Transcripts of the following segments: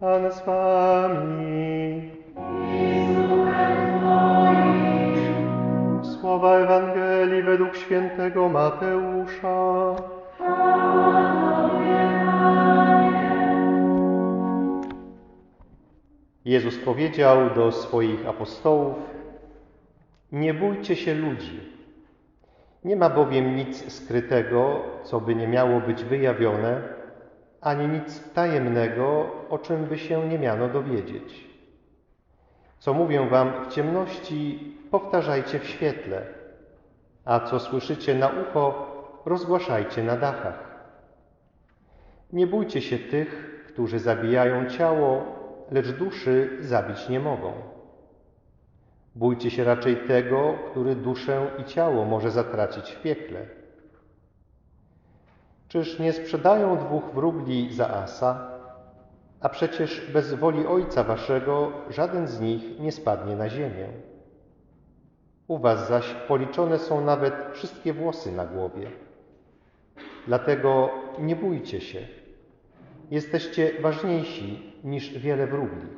Pan z wami. Słowa Ewangelii według świętego Mateusza. Jezus powiedział do swoich apostołów: Nie bójcie się ludzi. Nie ma bowiem nic skrytego, co by nie miało być wyjawione, ani nic tajemnego, o czym by się nie miano dowiedzieć. Co mówię wam w ciemności, powtarzajcie w świetle, a co słyszycie na ucho, rozgłaszajcie na dachach. Nie bójcie się tych, którzy zabijają ciało, lecz duszy zabić nie mogą. Bójcie się raczej tego, który duszę i ciało może zatracić w piekle. Czyż nie sprzedają dwóch wróbli za asa? A przecież bez woli Ojca Waszego żaden z nich nie spadnie na ziemię. U Was zaś policzone są nawet wszystkie włosy na głowie. Dlatego nie bójcie się. Jesteście ważniejsi niż wiele wróbli.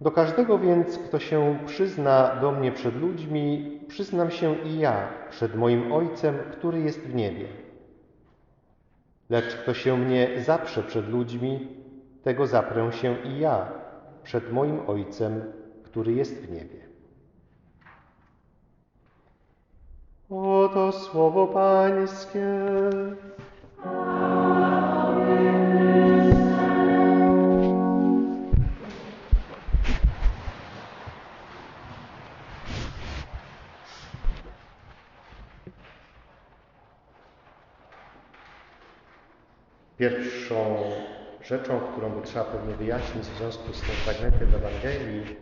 Do każdego więc, kto się przyzna do mnie przed ludźmi, przyznam się i ja przed moim Ojcem, który jest w niebie. Lecz kto się mnie zaprze przed ludźmi, tego zaprę się i ja przed moim Ojcem, który jest w niebie. Oto słowo Pańskie. Pierwszą rzeczą, którą by trzeba pewnie wyjaśnić w związku z tym fragmentem Ewangelii,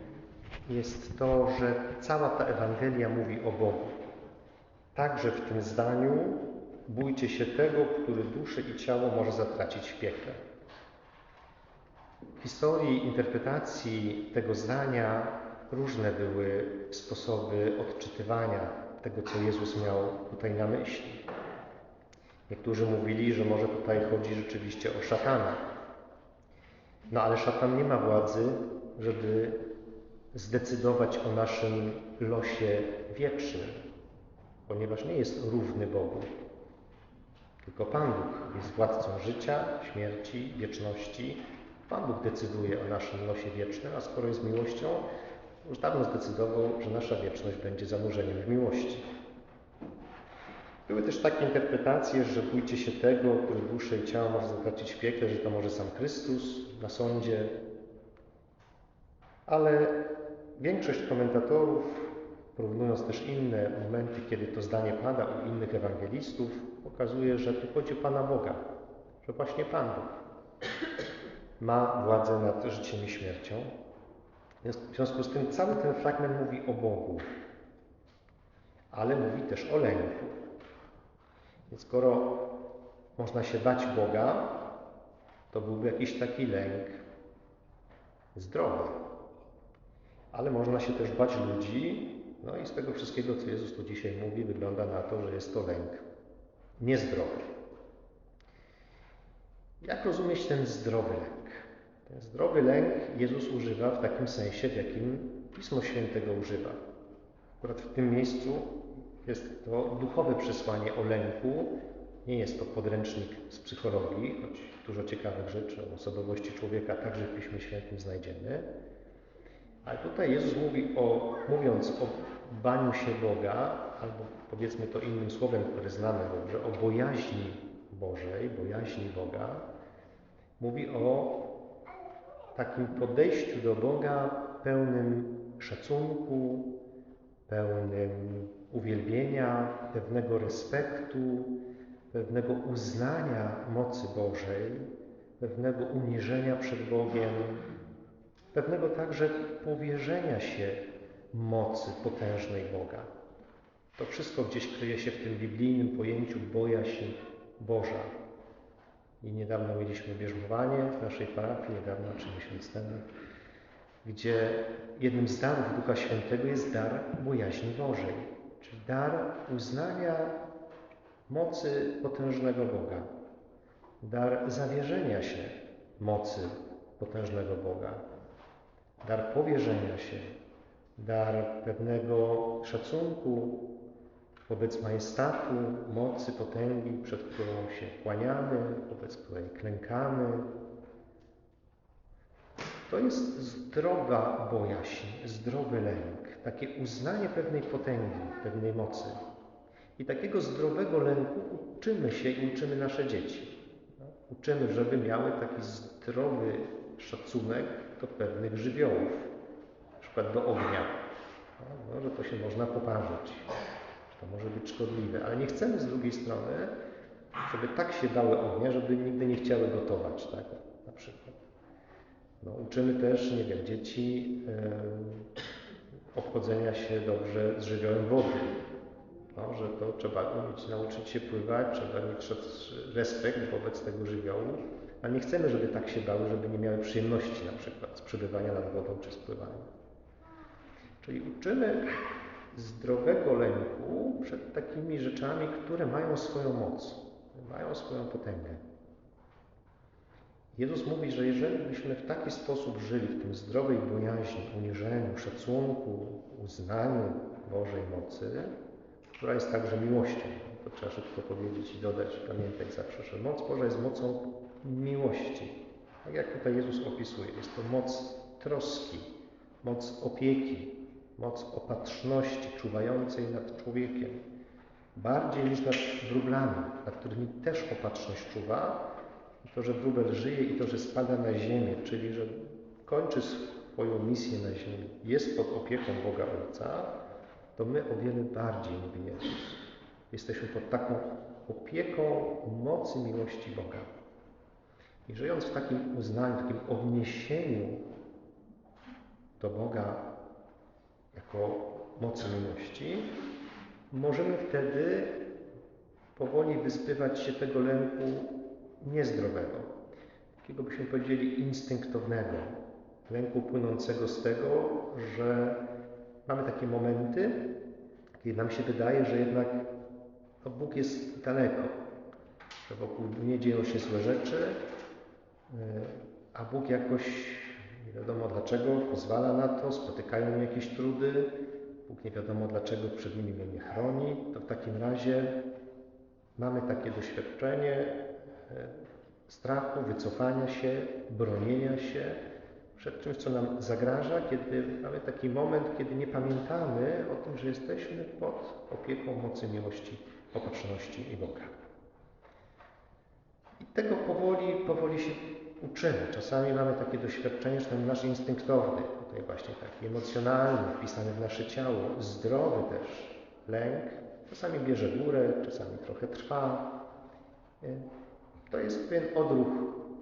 jest to, że cała ta Ewangelia mówi o Bogu. Także w tym zdaniu bójcie się tego, który duszę i ciało może zatracić w piekle. W historii interpretacji tego zdania różne były sposoby odczytywania tego, co Jezus miał tutaj na myśli. Niektórzy mówili, że może tutaj chodzi rzeczywiście o szatana. No ale szatan nie ma władzy, żeby zdecydować o naszym losie wiecznym, ponieważ nie jest równy Bogu. Tylko Pan Bóg jest władcą życia, śmierci, wieczności. Pan Bóg decyduje o naszym losie wiecznym, a skoro jest miłością, już dawno zdecydował, że nasza wieczność będzie zanurzeniem w miłości. Były też takie interpretacje, że bójcie się tego, który duszę i ciało może zatracić w piekle, że to może sam Chrystus na sądzie. Ale większość komentatorów, porównując też inne momenty, kiedy to zdanie pada u innych ewangelistów, pokazuje, że tu chodzi o Pana Boga, że właśnie Pan Bóg ma władzę nad życiem i śmiercią. W związku z tym cały ten fragment mówi o Bogu, ale mówi też o lęku. Więc skoro można się bać Boga, to byłby jakiś taki lęk zdrowy. Ale można się też bać ludzi, no i z tego wszystkiego, co Jezus tu dzisiaj mówi, wygląda na to, że jest to lęk niezdrowy. Jak rozumieć ten zdrowy lęk? Ten zdrowy lęk Jezus używa w takim sensie, w jakim Pismo Świętego używa. Akurat w tym miejscu jest to duchowe przesłanie o lęku. Nie jest to podręcznik z psychologii, choć dużo ciekawych rzeczy o osobowości człowieka także w Piśmie Świętym znajdziemy. Ale tutaj Jezus mówi o, mówiąc o baniu się Boga, albo powiedzmy to innym słowem, które znamy dobrze, o bojaźni Bożej, bojaźni Boga, mówi o takim podejściu do Boga pełnym szacunku, pełnym uwielbienia, pewnego respektu, pewnego uznania mocy Bożej, pewnego uniżenia przed Bogiem, pewnego także powierzenia się mocy potężnej Boga. To wszystko gdzieś kryje się w tym biblijnym pojęciu bojaźń Boża. I niedawno mieliśmy bierzmowanie w naszej parafii, niedawno czy miesiąc temu, gdzie jednym z darów Ducha Świętego jest dar bojaźni Bożej, czyli dar uznania mocy potężnego Boga, dar zawierzenia się mocy potężnego Boga, dar powierzenia się, dar pewnego szacunku wobec majestatu, mocy, potęgi, przed którą się kłaniamy, wobec której klękamy. To jest zdrowa bojaźń, zdrowy lęk, takie uznanie pewnej potęgi, pewnej mocy. I takiego zdrowego lęku uczymy się i uczymy nasze dzieci. Uczymy, żeby miały taki zdrowy szacunek do pewnych żywiołów, na przykład do ognia. No, że to się można poparzyć, że to może być szkodliwe, ale nie chcemy z drugiej strony, żeby tak się dały ognia, żeby nigdy nie chciały gotować, tak? Na przykład. No, uczymy też, nie wiem, dzieci yy, obchodzenia się dobrze z żywiołem wody. No, że to trzeba umieć nauczyć się pływać, trzeba mieć respekt wobec tego żywiołu, ale nie chcemy, żeby tak się bały, żeby nie miały przyjemności na przykład z przebywania nad wodą czy z pływania. Czyli uczymy zdrowego lęku przed takimi rzeczami, które mają swoją moc, mają swoją potęgę. Jezus mówi, że jeżeli byśmy w taki sposób żyli, w tym zdrowej bojaźni, uniżeniu, szacunku, uznaniu Bożej mocy, która jest także miłością, to trzeba szybko powiedzieć i dodać, pamiętaj zawsze, że moc Boża jest mocą miłości. Tak jak tutaj Jezus opisuje, jest to moc troski, moc opieki, moc opatrzności czuwającej nad człowiekiem, bardziej niż nad wróblami, nad którymi też opatrzność czuwa. To, że wróbel żyje i to, że spada na ziemię, czyli że kończy swoją misję na ziemi, jest pod opieką Boga Ojca, to my o wiele bardziej Jezus. Jesteśmy pod taką opieką mocy miłości Boga. I żyjąc w takim uznaniu, w takim odniesieniu do Boga jako mocy miłości, możemy wtedy powoli wyzbywać się tego lęku niezdrowego, takiego byśmy powiedzieli instynktownego, lęku płynącego z tego, że mamy takie momenty, kiedy nam się wydaje, że jednak no, Bóg jest daleko, że wokół mnie dzieją się złe rzeczy, e, a Bóg jakoś nie wiadomo dlaczego pozwala na to, spotykają mnie jakieś trudy, Bóg nie wiadomo dlaczego przed nimi mnie nie chroni, to w takim razie mamy takie doświadczenie strachu, wycofania się, bronienia się, przed czymś, co nam zagraża, kiedy mamy taki moment, kiedy nie pamiętamy o tym, że jesteśmy pod opieką mocy miłości, opatrzności i Boga. I tego powoli, powoli się uczymy. Czasami mamy takie doświadczenie, że ten nasz instynktowny, tutaj właśnie taki emocjonalny, wpisany w nasze ciało, zdrowy też lęk, czasami bierze górę, czasami trochę trwa. To jest pewien odruch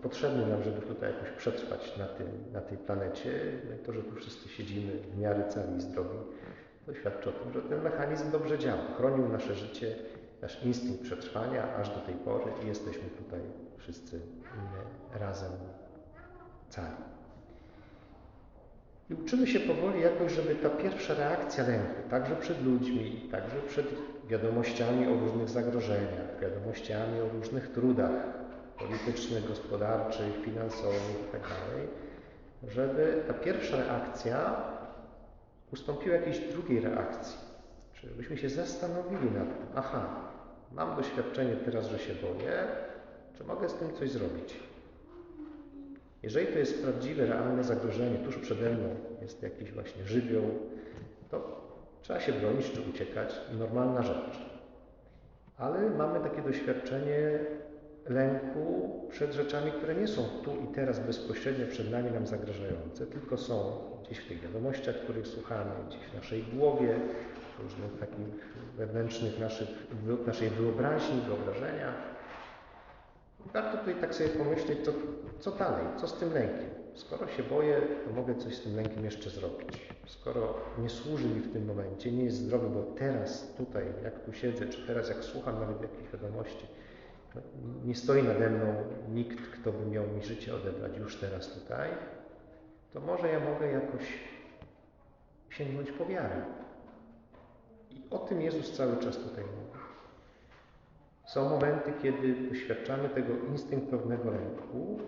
potrzebny nam, żeby tutaj jakoś przetrwać na, tym, na tej planecie. To, że tu wszyscy siedzimy w miarę cali i zdrowi, to świadczy o tym, że ten mechanizm dobrze działa. Chronił nasze życie, nasz instynkt przetrwania aż do tej pory i jesteśmy tutaj wszyscy razem cali. I uczymy się powoli jakoś, żeby ta pierwsza reakcja lęku, także przed ludźmi, także przed wiadomościami o różnych zagrożeniach, wiadomościami o różnych trudach, politycznych, gospodarczych, finansowych itd., tak żeby ta pierwsza reakcja ustąpiła jakiejś drugiej reakcji. Czyli byśmy się zastanowili nad tym, aha, mam doświadczenie teraz, że się boję, czy mogę z tym coś zrobić? Jeżeli to jest prawdziwe, realne zagrożenie, tuż przede mną jest jakiś właśnie żywioł, to trzeba się bronić czy uciekać, normalna rzecz. Ale mamy takie doświadczenie lęku przed rzeczami, które nie są tu i teraz bezpośrednio przed nami nam zagrażające, tylko są gdzieś w tych wiadomościach, których słuchamy, gdzieś w naszej głowie, w różnych takich wewnętrznych naszych, naszej wyobraźni, wyobrażeniach. Warto tutaj tak sobie pomyśleć, co, co dalej, co z tym lękiem. Skoro się boję, to mogę coś z tym lękiem jeszcze zrobić. Skoro nie służy mi w tym momencie, nie jest zdrowy, bo teraz tutaj, jak tu siedzę, czy teraz jak słucham nawet jakichś wiadomości, nie stoi nade mną nikt, kto by miał mi życie odebrać już teraz tutaj, to może ja mogę jakoś sięgnąć po wiarę. I o tym Jezus cały czas tutaj mówi. Są momenty, kiedy doświadczamy tego instynktownego lęku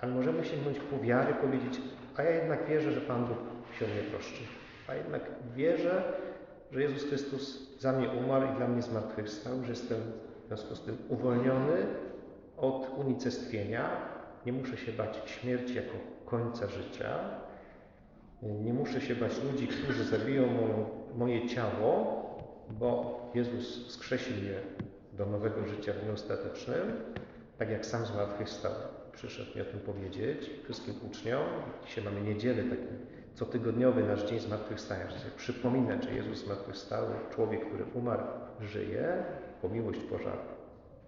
Ale możemy sięgnąć po wiarę, powiedzieć, a ja jednak wierzę, że Pan Bóg się o mnie troszczy. A jednak wierzę, że Jezus Chrystus za mnie umarł i dla mnie zmartwychwstał, że jestem w związku z tym uwolniony od unicestwienia. Nie muszę się bać śmierci jako końca życia. Nie muszę się bać ludzi, którzy zabiją moją, moje ciało, bo Jezus skrzesi mnie do nowego życia w dniu ostatecznym, tak jak sam zmartwychwstał. Przyszedł mi o tym powiedzieć wszystkim uczniom. Dzisiaj mamy niedzielę, taki cotygodniowy nasz dzień zmartwychwstania, że sobie przypominać, że Jezus zmartwychwstały, człowiek, który umarł, żyje, po miłość Boża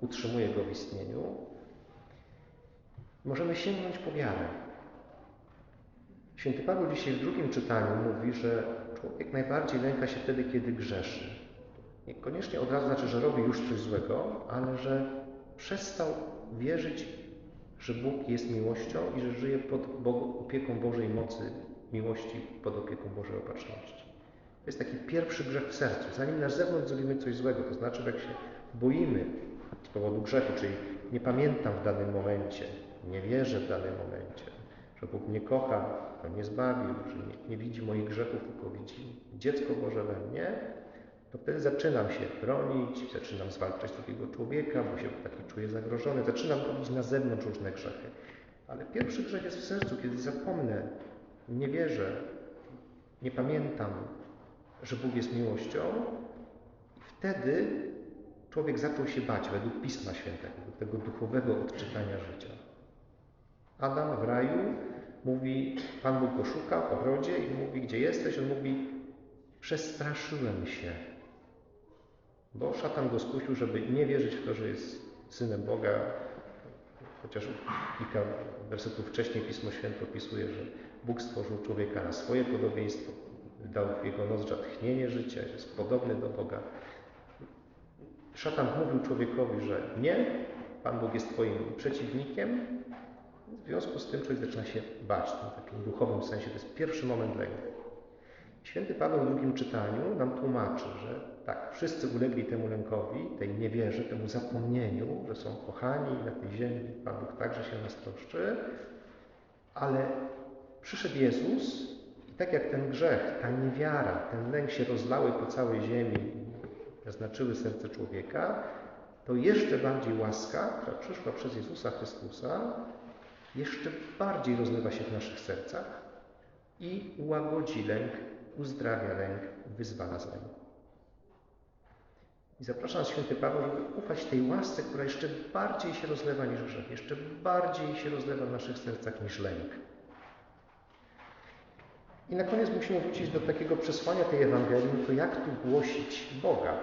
utrzymuje go w istnieniu. Możemy sięgnąć po wiarę. Święty Paweł dzisiaj w drugim czytaniu mówi, że człowiek najbardziej lęka się wtedy, kiedy grzeszy. Niekoniecznie od razu znaczy, że robi już coś złego, ale że przestał wierzyć, że Bóg jest miłością i że żyje pod opieką Bożej mocy, miłości, pod opieką Bożej opatrzności. To jest taki pierwszy grzech w sercu. Zanim na zewnątrz zrobimy coś złego, to znaczy, jak się boimy z powodu grzechu, czyli nie pamiętam w danym momencie, nie wierzę w danym momencie, że Bóg mnie kocha, że mnie zbawił, że nie, nie widzi moich grzechów, tylko widzi dziecko Boże we mnie, to wtedy zaczynam się bronić, zaczynam zwalczać drugiego człowieka, bo się taki czuję zagrożony, zaczynam robić na zewnątrz różne grzechy. Ale pierwszy grzech jest w sercu, kiedy zapomnę, nie wierzę, nie pamiętam, że Bóg jest miłością, wtedy człowiek zaczął się bać według Pisma Świętego, tego duchowego odczytania życia. Adam w raju mówi, Pan Bóg go szuka w ogrodzie i mówi, gdzie jesteś? On mówi, przestraszyłem się. Bo szatan go skusił, żeby nie wierzyć w to, że jest synem Boga, chociaż kilka wersetów wcześniej Pismo Święte opisuje, że Bóg stworzył człowieka na swoje podobieństwo, dał w jego nozdrza tchnienie życia, jest podobny do Boga. Szatan mówił człowiekowi, że nie, Pan Bóg jest Twoim przeciwnikiem. W związku z tym człowiek zaczyna się bać, w takim duchowym sensie. To jest pierwszy moment lęku. Święty Paweł w drugim czytaniu nam tłumaczy, że tak, wszyscy ulegli temu lękowi, tej niewierze, temu zapomnieniu, że są kochani na tej ziemi, Pan Bóg także się nas troszczy, ale przyszedł Jezus tak jak ten grzech, ta niewiara, ten lęk się rozlały po całej ziemi naznaczyły serce człowieka, to jeszcze bardziej łaska, która przyszła przez Jezusa Chrystusa, jeszcze bardziej rozlewa się w naszych sercach i łagodzi lęk, uzdrawia lęk, wyzwala z lęku. I zapraszam święty Paweł, żeby ufać tej łasce, która jeszcze bardziej się rozlewa niż grzech, jeszcze bardziej się rozlewa w naszych sercach niż lęk. I na koniec musimy wrócić do takiego przesłania tej Ewangelii, to jak tu głosić Boga,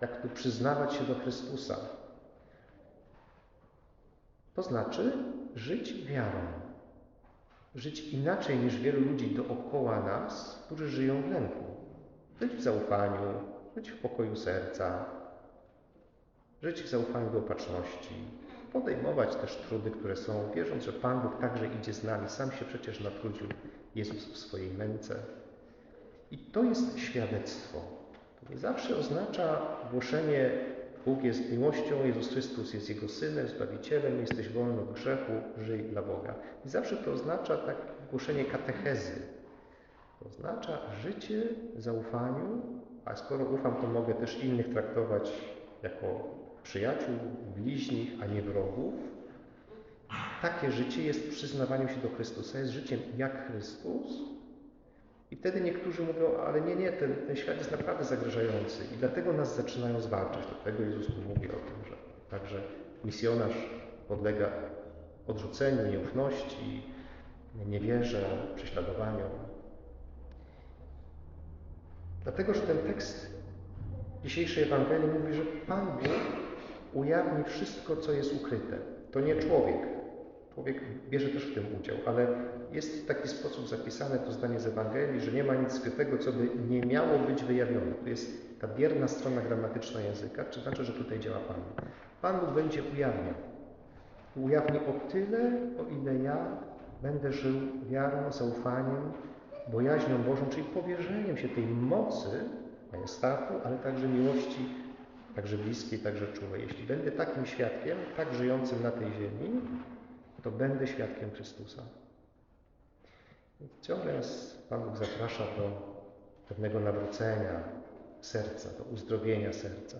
jak tu przyznawać się do Chrystusa. To znaczy żyć wiarą. Żyć inaczej niż wielu ludzi dookoła nas, którzy żyją w lęku. Żyć w zaufaniu, żyć w pokoju serca, żyć w zaufaniu do opatrzności, podejmować też trudy, które są, wierząc, że Pan Bóg także idzie z nami. Sam się przecież natrudził Jezus w swojej męce. I to jest świadectwo. To nie zawsze oznacza głoszenie Bóg jest miłością, Jezus Chrystus jest Jego Synem, Zbawicielem, jesteś wolny od grzechu, żyj dla Boga. I zawsze to oznacza tak głoszenie katechezy. To oznacza życie w zaufaniu, a skoro ufam, to mogę też innych traktować jako przyjaciół, bliźnich, a nie wrogów. Takie życie jest przyznawaniu się do Chrystusa, jest życiem jak Chrystus. I wtedy niektórzy mówią, ale nie, nie, ten, ten świat jest naprawdę zagrażający i dlatego nas zaczynają zwalczać. Dlatego Jezus mówi o tym, że także misjonarz podlega odrzuceniu, nieufności, niewierze, prześladowaniom. Dlatego, że ten tekst dzisiejszej Ewangelii mówi, że Pan Bóg ujawni wszystko, co jest ukryte. To nie człowiek. Człowiek bierze też w tym udział, ale jest w taki sposób zapisane to zdanie z Ewangelii, że nie ma nic skrytego, co by nie miało być wyjawione. To jest ta bierna strona gramatyczna języka, czy znaczy, że tutaj działa Pan Bóg. Pan Bóg będzie ujawniał. Ujawni o tyle, o ile ja będę żył wiarą, zaufaniem, bojaźnią Bożą, czyli powierzeniem się tej mocy majestatu, ale także miłości, także bliskiej, także czułej. Jeśli będę takim świadkiem, tak żyjącym na tej ziemi, to będę świadkiem Chrystusa. Ciągle nas Pan Bóg zaprasza do pewnego nawrócenia serca, do uzdrowienia serca.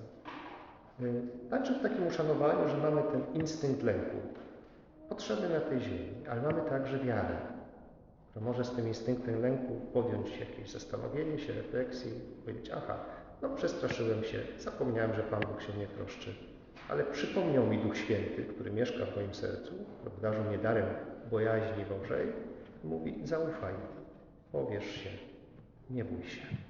Także w takim uszanowaniu, że mamy ten instynkt lęku, potrzeby na tej ziemi, ale mamy także wiarę, która może z tym instynktem lęku podjąć jakieś zastanowienie się, refleksji, powiedzieć, aha, no przestraszyłem się, zapomniałem, że Pan Bóg się nie troszczy, ale przypomniał mi Duch Święty, który mieszka w moim sercu, obdarzył mnie darem bojaźni Bożej, mówi, zaufaj, powierz się, nie bój się.